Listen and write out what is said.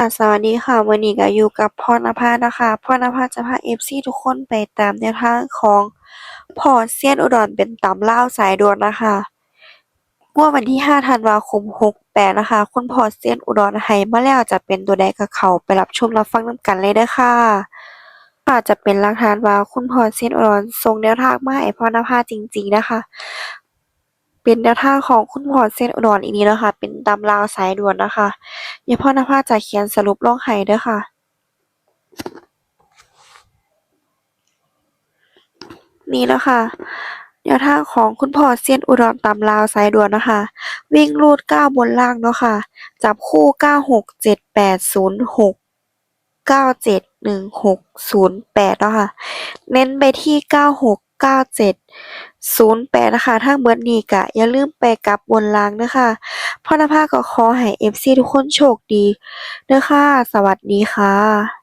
ค่ะ สวัสดีค่ะ มื้อนี้ก็อยู่กับพรณภานะคะ พรณภาจะพา FC ทุกคนไปตามแนวทางของพ่อเซียนอุดรเป็นตำลาวสายด่วนนะคะงวดวันที่ 5 ธันวาคม 68 นะคะ คุณพ่อเซียนอุดรให้มาแล้วจะเป็นตัวใดก็เข้าไปรับชมรับฟังนำกันเลยเด้อค่ะค่ะจะเป็นหลักฐานว่าคุณพ่อเซียนอุดรส่งแนวทางมาให้พรณภาจริง ๆ นะคะ เป็นแนวทางของคุณพ่อเซียนอุดรอีกนี้นะคะ เป็นตำลาวสายด่วนนะคะเดี๋ยวพรณภาจะเขียนสรุปลงให้เด้อค่ะ นี่แล้วค่ะแนวทางของคุณพ่อเซียนอุดรตำลาวสายด่วนนะคะ วิ่งรูด9บนล่างเนาะค่ะ จับคู่967806 971608เก้าเจ็ดหนึ่งหกศูนย์แปดเนาะค่ะ เน้นไปที่เก้าหกเก้าเจ็ด ศูนย์แปดนะคะทั้งเบิดนี้กะอย่าลืมไปกลับบนลางเด้อค่ะพรณภาก็ขอให้เอฟซีทุกคนโชคดีเด้อค่ะ สวัสดีค่ะ